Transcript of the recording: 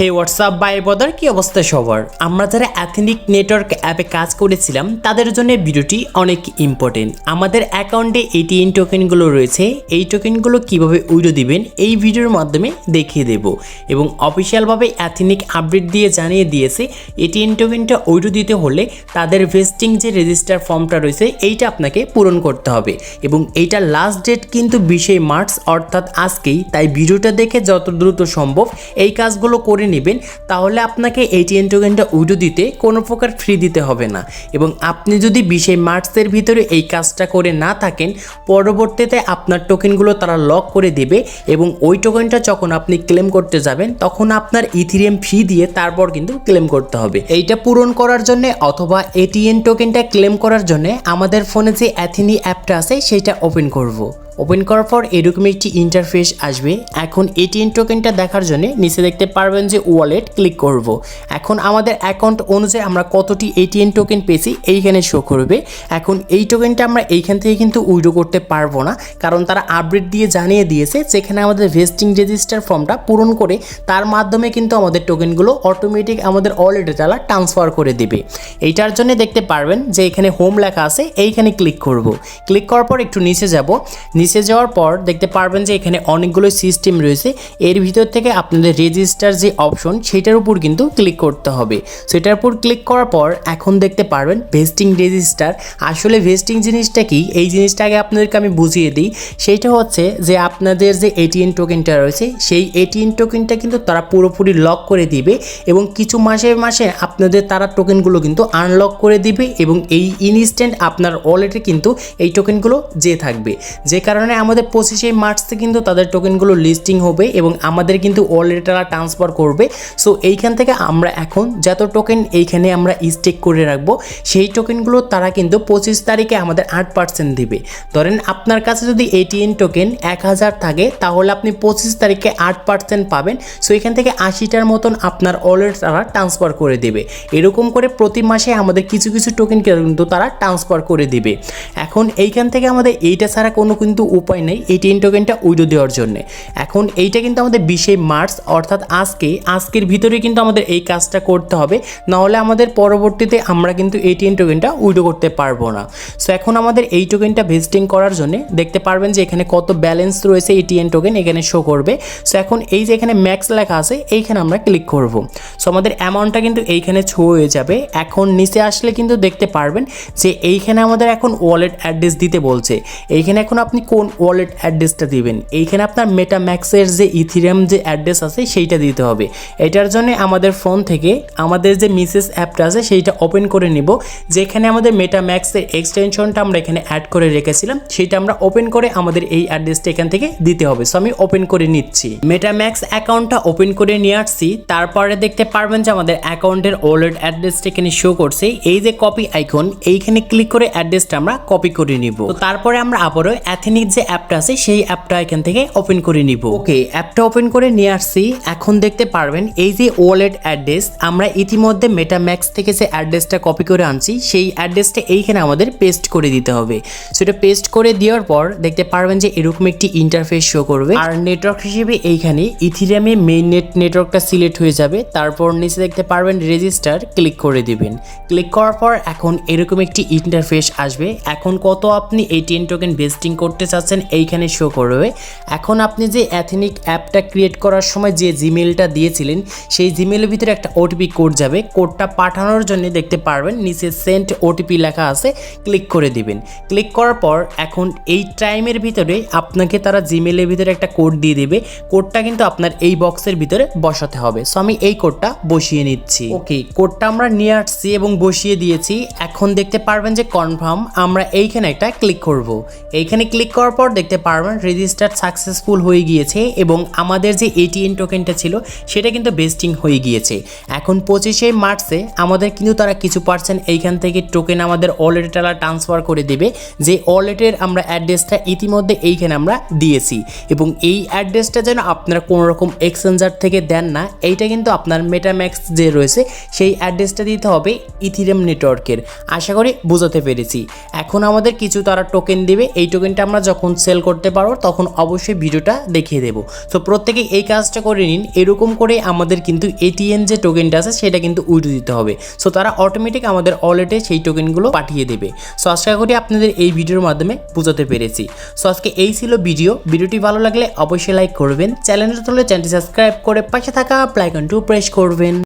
Hey WhatsApp by bother কি অবস্থা সবার? আমরা যারা অ্যাথেনিক নেটওয়ার্ক অ্যাপে কাজ করেছিলাম, তাদের জন্য ভিডিওটি অনেক ইম্পর্টেন্ট আমাদের অ্যাকাউন্টে এটিএন টোকেনগুলো রয়েছে, এই টোকেনগুলো কীভাবে উইডো দিবেন, এই ভিডিওর মাধ্যমে দেখিয়ে দেব। এবং অফিসিয়ালভাবে অ্যাথেনিক আপডেট দিয়ে জানিয়ে দিয়েছে এটিএন টোকেনটা উইডো দিতে হলে তাদের ভেস্টিং যে রেজিস্টার ফর্মটা রয়েছে, এইটা আপনাকে পূরণ করতে হবে। এবং এইটা লাস্ট ডেট কিন্তু বিশে মার্চ, অর্থাৎ আজকেই। তাই ভিডিওটা দেখে যত দ্রুত সম্ভব এই কাজগুলো করে নেবেন, তাহলে আপনাকে এটিএন টোকেনটা উইডো দিতে কোনো প্রকার ফ্রি দিতে হবে না এবং আপনি যদি বিশে মার্চের ভিতরে এই কাজটা করে না থাকেন, পরবর্তীতে আপনার টোকেনগুলো তারা লক করে দেবে এবং ওই টোকেনটা যখন আপনি ক্লেম করতে যাবেন, তখন আপনার ইথিরিয়াম ফি দিয়ে তারপর কিন্তু ক্লেম করতে হবে এইটা পূরণ করার জন্য অথবা এটিএন টোকেনটা ক্লেম করার জন্য আমাদের ফোনে যে অ্যাথিনি অ্যাপটা আছে, সেটা ওপেন করব। ওপেন করার পর এরকম একটি ইন্টারফেস আসবে। এখন এটিএন টোকেনটা দেখার জন্য নিচে দেখতে পারবেন যে ওয়ালেট ক্লিক করব। এখন আমাদের অ্যাকাউন্ট অনুযায়ী আমরা কতটি এটিএন টোকেন পেয়েছি এইখানে শো করবে। এখন এই টোকেনটা আমরা এইখান থেকে কিন্তু উইডো করতে পারব না, কারণ তারা আপডেট দিয়ে জানিয়ে দিয়েছে যেখানে আমাদের ভেস্টিং রেজিস্টার ফর্মটা পূরণ করে তার মাধ্যমে কিন্তু আমাদের টোকেনগুলো অটোমেটিক আমাদের ওয়ালেটে তারা ট্রান্সফার করে দেবে। এইটার জন্য দেখতে পারবেন যে এখানে হোম লেখা আছে, এইখানে ক্লিক করব। ক্লিক করার পর একটু নিচে যাব। নিচে যাওয়ার পর দেখতে পারবেন যে এখানে অনেকগুলো সিস্টেম রয়েছে। এর ভিতর থেকে আপনাদের রেজিস্টার যে অপশন সেটার উপর কিন্তু ক্লিক করতে হবে। সেটার উপর ক্লিক করার পর এখন দেখতে পারবেন ভেস্টিং রেজিস্টার আসলে ভেস্টিং জিনিসটা কি? এই জিনিসটা আগে আপনাদেরকে আমি বুঝিয়ে দিই। সেইটা হচ্ছে যে আপনাদের যে এটিএন টোকেনটা রয়েছে, সেই এটিএন টোকেনটা কিন্তু তারা পুরোপুরি লক করে দিবে এবং কিছু মাসে মাসে আপনাদের তারা টোকেনগুলো কিন্তু আনলক করে দিবে এবং এই ইনস্ট্যান্ট আপনার ওয়ালেটে কিন্তু এই টোকেনগুলো যে থাকবে। যে কারণে আমাদের পঁচিশে মার্চে কিন্তু তাদের টোকেনগুলো লিস্টিং হবে এবং আমাদের কিন্তু ওয়ালেটে তারা ট্রান্সফার করবে। সো এইখান থেকে আমরা এখন যত টোকেন এইখানে আমরা স্টেক করে রাখব, সেই টোকেনগুলো তারা কিন্তু পঁচিশ তারিখে আমাদের আট পার্সেন্ট দেবে। ধরেন আপনার কাছে যদি এটিএন টোকেন এক হাজার থাকে, তাহলে আপনি পঁচিশ তারিখে আট পার্সেন্ট পাবেন। সো এখান থেকে আশিটার মতন আপনার ওয়ালেট তারা ট্রান্সফার করে দেবে। এরকম করে প্রতি মাসে আমাদের কিছু কিছু টোকেন কিন্তু তারা ট্রান্সফার করে দেবে। এখন এইখান থেকে আমাদের এইটা ছাড়া কোনো কিন্তু উপায় নেই এটিএন টোকেনটা উইডো দেওয়ার জন্য। এখন এইটা কিন্তু আমাদের বিশে মার্চ, অর্থাৎ আজকে, আজকের ভিতরে কিন্তু আমাদের এই কাজটা করতে হবে, নাহলে আমাদের পরবর্তীতে আমরা কিন্তু এটিএন টোকেনটা উইডো করতে পারব না। সো এখন আমাদের এই টোকেনটা ভেস্টিং করার জন্য দেখতে পারবেন যে এখানে কত ব্যালেন্স রয়েছে এটিএন টোকেন এখানে শো করবে। সো এখন এই যে এখানে ম্যাক্স লেখা আছে, এইখানে আমরা ক্লিক করব। সো আমাদের অ্যামাউন্টটা কিন্তু এইখানে ছো হয়ে যাবে। এখন নিচে আসলে কিন্তু দেখতে পারবেন যে এইখানে আমাদের এখন ওয়ালেট অ্যাড্রেস দিতে বলছে। এইখানে এখন আপনি কোন ওয়ালেট অ্যাড্রেসটা দিবেন। এইখানে আপনার মেটাম্যাক্সের যে ইথিরিয়াম যে অ্যাড্রেস আছে, সেইটা দিতে হবে। এটার জন্য আমাদের ফোন থেকে আমাদের যে মিসেস অ্যাপটা আছে, সেইটা ওপেন করে নিব। যেখানে আমাদের মেটাম্যাক্সের এক্সটেনশনটা আমরা এখানে অ্যাড করে রেখেছিলাম সেটা আমরা ওপেন করে আমাদের এই অ্যাড্রেসটা এখান থেকে দিতে হবে। সো আমি ওপেন করে নিচ্ছি। মেটাম্যাক্স অ্যাকাউন্টটা ওপেন করে নিয়ে আসছি। তারপরে দেখতে পারবেন যে আমাদের অ্যাকাউন্টের ওয়ালেট অ্যাড্রেসটা এখানে শো করছে। এই যে কপি আইকন এইখানে ক্লিক করে অ্যাড্রেসটা আমরা কপি করে নিব। তারপরে আমরা আবারও অ্যাথেনিক যে অ্যাপটা আছে, সেই অ্যাপটা এখান থেকে ওপেন করে নিব। ওকে, অ্যাপটা ওপেন করে নিয়ে আসছি। এখন দেখতে পারবেন, এই যে ওয়ালেট অ্যাড্রেস আমরা ইতিমধ্যে মেটাম্যাক্স থেকে যে অ্যাড্রেসটা কপি করে আনছি, সেই অ্যাড্রেসটা এইখানে আমাদের পেস্ট করে দিতে হবে। সেটা পেস্ট করে দেওয়ার পর দেখতে পারবেন যে এরকম একটি ইন্টারফেস শো করবে। আর নেটওয়ার্ক হিসেবে এইখানে ইথিরিয়ামে মেইন নেট নেটওয়ার্কটা সিলেক্ট হয়ে যাবে। তারপর নিচে দেখতে পারবেন রেজিস্টার ক্লিক করে দিবেন। ক্লিক করার পর এখন এরকম একটি ইন্টারফেস আসবে। এখন কত আপনি এই টেন টোকেন ভেস্টিং করতে চাচ্ছেন এইখানে শো করবে। এখন আপনি যে অ্যাথেনিক অ্যাপটা ক্রিয়েট করার সময় যে জিমেলটা দিয়েছিলেন সেই জিমেলের ভিতরে একটা ওটিপি কোড যাবে। কোডটা পাঠানোর জন্য দেখতে পারবেন নিচে সেন্ট ওটিপি লেখা আছে ক্লিক করে দিবেন। ক্লিক করার পর এখন এই টাইমের ভিতরে আপনাকে তারা জিমেলের ভিতরে একটা কোড দিয়ে দেবে। কোডটা কিন্তু আপনার এই বক্সের ভিতরে বসাতে হবে। সো আমি এই কোডটা বসিয়ে নিচ্ছি। ওকে কোডটা আমরা নিয়ে আসছি এবং বসিয়ে দিয়েছি। এখন দেখতে পারবেন যে কনফার্ম আমরা এইখানে একটা ক্লিক করব। এইখানে ক্লিক করার পর দেখতে পারবেন রেজিস্টার সাকসেসফুল হয়ে গিয়েছে এবং আমাদের যে এটিএন টোকেনটা ছিল, সেটা কিন্তু বেস্টিং হয়ে গিয়েছে। এখন পঁচিশে মার্চে আমাদের কিন্তু তারা কিছু পার্সেন্ট এইখান থেকে টোকেন আমাদের ওয়ালেটে তারা ট্রান্সফার করে দেবে, যে ওয়ালেটের আমরা অ্যাড্রেসটা ইতিমধ্যে এইখানে আমরা দিয়েছি। এবং এই অ্যাড্রেসটা যেন আপনারা কোনো রকম এক্সচেঞ্জার থেকে দেন না, এইটা কিন্তু আপনার মেটাম্যাক্স যে রয়েছে, সেই অ্যাড্রেসটা দিতে হবে ইথিরিয়াম নেটওয়ার্কের আশা করি বোঝাতে পেরেছি। এখন আমাদের কিছু তারা টোকেন দেবে, এই টোকেনটা আমরা যখন সেল করতে পারো, তখন অবশ্যই ভিডিওটা দেখিয়ে দেবো। তো প্রত্যেকে এই কাজটা করে নিন, এরকম করে আমাদের কিন্তু এটিএন যে টোকেনটা আছে, সেটা কিন্তু উইডো দিতে হবে। সো তারা অটোমেটিক আমাদের ওয়ালেটে সেই টোকেনগুলো পাঠিয়ে দেবে। সো আশা করি আপনাদের এই ভিডিওর মাধ্যমে বোঝাতে পেরেছি। সো আজকে এই ছিল ভিডিও। ভিডিওটি ভালো লাগলে অবশ্যই লাইক করবেন। চ্যানেলটা তাহলে চ্যানেলটি সাবস্ক্রাইব করে পাশে থাকা প্লাইকনটু প্রেস করবেন।